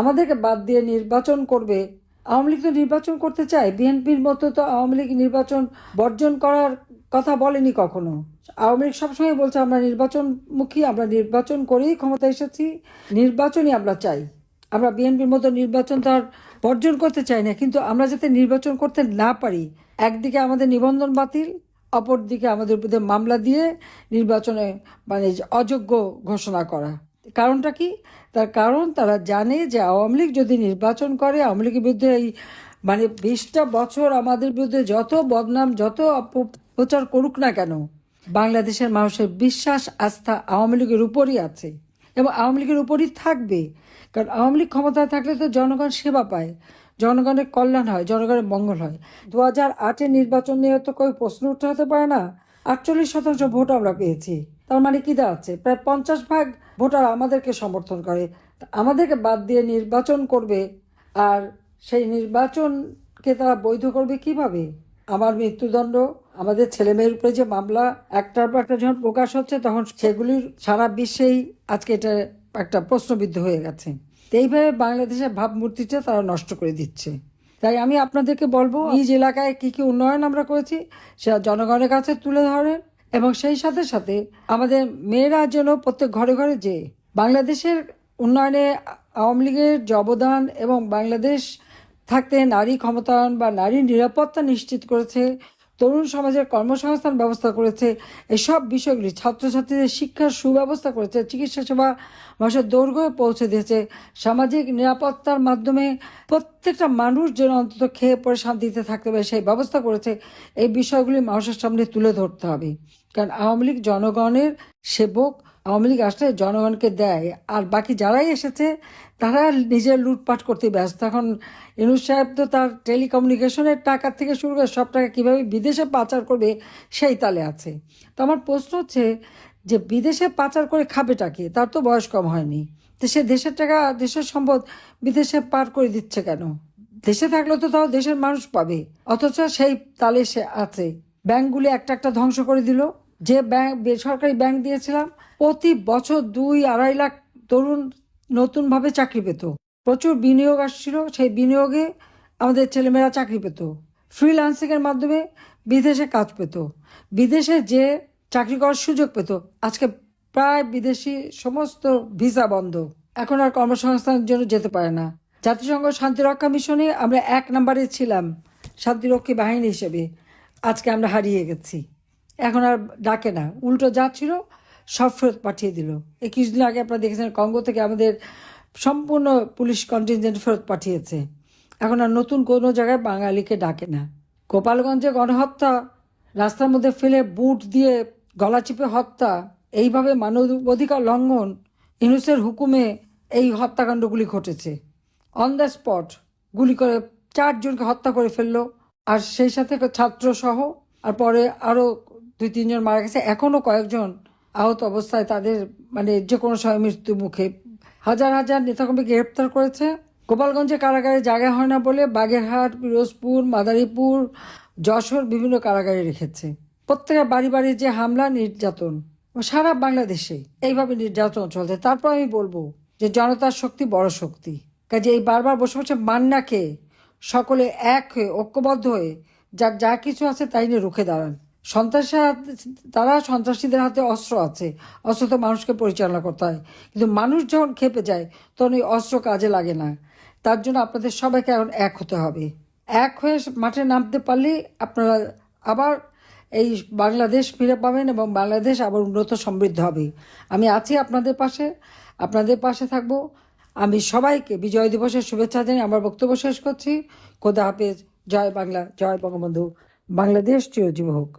আমাদেরকে বাদ দিয়ে নির্বাচন করবে। আওয়ামী লীগ তো নির্বাচন করতে চায়। বিএনপির মতো তো আওয়ামী লীগ নির্বাচন বর্জন করার কথা বলেনি কখনো। আওয়ামী লীগ সবসময় বলছে, আমরা নির্বাচনমুখী, আমরা নির্বাচন করেই ক্ষমতা এসেছি, নির্বাচনই আমরা চাই। আমরা বিএনপির মতো নির্বাচন তার বর্জন করতে চাই না, কিন্তু আমরা যাতে নির্বাচন করতে না পারি, একদিকে আমাদের নিবন্ধন বাতিল, অপরদিকে আমাদের বিরুদ্ধে মামলা দিয়ে নির্বাচনে মানে অযোগ্য ঘোষণা করা। কারণটা কি? তার কারণ তারা জানে যে আওয়ামী লীগ যদি নির্বাচন করে, আওয়ামী লীগের বিরুদ্ধে এই মানে বিশটা বছর আমাদের বিরুদ্ধে যত বদনাম, যত অপপ্রচার করুক না কেন, বাংলাদেশের মানুষের বিশ্বাস, আস্থা আওয়ামী লীগের উপরই আছে এবং আওয়ামী লীগের উপরই থাকবে। কারণ আওয়ামী লীগ ক্ষমতায় থাকলে তো জনগণ সেবা পায়, জনগণের কল্যাণ হয়, জনগণের মঙ্গল হয়। দু হাজার আটের নির্বাচন নিয়ে তো কেউ প্রশ্ন উঠতে পারে না। আটচল্লিশ শতাংশ ভোট আমরা পেয়েছি। তার মানে কি দাঁড়াচ্ছে প্রায় পঞ্চাশ ভাগ ভোটার আমাদেরকে সমর্থন করে। আমাদেরকে বাদ দিয়ে নির্বাচন করবে, আর সেই নির্বাচনকে তারা বৈধ করবে কীভাবে? আমার মৃত্যুদণ্ড, আমাদের ছেলে মেয়ের উপরে যে মামলা, একটার পর একটা যখন প্রকাশ হচ্ছে, তখন সেগুলির সারা বিশ্বেই আজকে এটা একটা প্রশ্নবিদ্ধ হয়ে গেছে। এইভাবে বাংলাদেশের ভাবমূর্তিটা তারা নষ্ট করে দিচ্ছে। তাই আমি আপনাদেরকে বলব, নিজ এলাকায় কি কি উন্নয়ন আমরা করেছি, সেটা জনগণের কাছে তুলে ধরেন এবং সেই সাথে সাথে আমাদের মেয়েরা যেন প্রত্যেক ঘরে ঘরে যে বাংলাদেশের উন্নয়নে আওয়ামী লীগের যে অবদান এবং বাংলাদেশ থাকতে নারী ক্ষমতায়ন বা নারী নিরাপত্তা নিশ্চিত করেছে তরুণ সমাজের কর্মসংস্থান ব্যবস্থা করেছে। এসব বিষয়গুলি ছাত্রছাত্রীদের শিক্ষার সুব্যবস্থা করেছে, চিকিৎসা সেবা মানুষের দৈর্ঘ্য পৌঁছে দিয়েছে। সামাজিক নিরাপত্তার মাধ্যমে প্রত্যেকটা মানুষ যেন অন্তত খেয়ে পরে শান্তিতে থাকতে পারে, সেই ব্যবস্থা করেছে। এই বিষয়গুলি মানুষের সামনে তুলে ধরতে হবে। কারণ আওয়ামী লীগ জনগণের সেবক আওয়ামী লীগ আসলে জনগণকে দেয়। আর বাকি যারাই এসেছে, তারা নিজের লুটপাট করতে ব্যস্ত। এখন ইনুস সাহেব তো তার টেলিকমিউনিকেশনের টাকা থেকে শুরু করে সব টাকা কীভাবে বিদেশে পাচার করবে, সেই তালে আছে। তো আমার প্রশ্ন হচ্ছে যে বিদেশে পাচার করে খাবেটা কি? তার তো বয়স কম হয়নি। তো সে দেশের টাকা, দেশের সম্পদ বিদেশে পার করে দিচ্ছে কেন? দেশে থাকলে তো তাও দেশের মানুষ পাবে। অথচ সেই তালে সে আছে। ব্যাংকগুলি একটা একটা ধ্বংস করে দিল। যে ব্যাংক, বেসরকারি ব্যাংক দিয়েছিলাম প্রতি বছর দুই আড়াই লাখ তরুণ নতুনভাবে চাকরি পেত। প্রচুর বিনিয়োগ আসছিল, সেই বিনিয়োগে আমাদের ছেলেমেয়েরা চাকরি পেত। ফ্রিল্যান্সিংয়ের মাধ্যমে বিদেশে কাজ পেত। বিদেশে যে চাকরি করার সুযোগ পেত, আজকে প্রায় বিদেশি সমস্ত ভিসা বন্ধ। এখন আর কর্মসংস্থানের জন্য যেতে পারে না। জাতিসংঘ শান্তিরক্ষা মিশনে আমরা এক নম্বরে ছিলাম, শান্তিরক্ষী বাহিনী হিসেবে। আজকে আমরা হারিয়ে গেছি। এখন আর ডাকে না। উল্টো যা ছিল সব ফেরত পাঠিয়ে দিল। এই কিছুদিন আগে আপনারা দেখেছেন কঙ্গো থেকে আমাদের সম্পূর্ণ পুলিশ কন্টিনজেন্ট ফেরত পাঠিয়েছে। এখন আর নতুন কোনো জায়গায় বাঙালিকে ডাকে না। গোপালগঞ্জে গণহত্যা, রাস্তার মধ্যে ফেলে বুট দিয়ে গলা চিপে হত্যা, এইভাবে মানব অধিকার লঙ্ঘন, ইনুসের হুকুমে এই হত্যাকাণ্ডগুলি ঘটেছে। অন দ্য স্পট গুলি করে চারজনকে হত্যা করে ফেলল, আর সেই সাথে ছাত্রসহ, আর পরে আরও দুই তিনজন মারা গেছে। এখনও কয়েকজন আহত অবস্থায় তাদের মানে যে কোনো সময় মৃত্যু মুখে। হাজার হাজার নেতাকর্মী গ্রেপ্তার করেছে। গোপালগঞ্জে কারাগারে জায়গা হয় না বলে বাগেরহাট, পিরোজপুর, মাদারীপুর, যশোর বিভিন্ন কারাগারে রেখেছে। প্রত্যেকের বাড়ি বাড়ি যে হামলা, নির্যাতন। সারা বাংলাদেশে এইভাবে নির্যাতন চলছে। তারপর আমি বলব যে জনতার শক্তি বড় শক্তি। কাজে এই বারবার বসে বসে মান্নাকে সকলে এক হয়ে, ঐক্যবদ্ধ হয়ে, যার যা কিছু আছে তাই নিয়ে রুখে দাঁড়ান। সন্ত্রাসের তারা সন্ত্রাসীদের হাতে অস্ত্র আছে। অস্ত্র তো মানুষকে পরিচালনা করতে হয়। কিন্তু মানুষ যখন খেপে যায়, তখন ওই অস্ত্র কাজে লাগে না। তার জন্য আপনাদের সবাইকে এখন এক হতে হবে। এক হয়ে মাঠে নামতে পারলেই আপনারা আবার এই বাংলাদেশ ফিরে পাবেন এবং বাংলাদেশ আবার উন্নত সমৃদ্ধ হবে। আমি আছি আপনাদের পাশে আপনাদের পাশে থাকব। আমি সবাইকে বিজয় দিবসের শুভেচ্ছা জানিয়ে আমার বক্তব্য শেষ করছি। খোদা হাফেজ। জয় বাংলা, জয় বঙ্গবন্ধু। বাংলাদেশ চিরজীব হোক।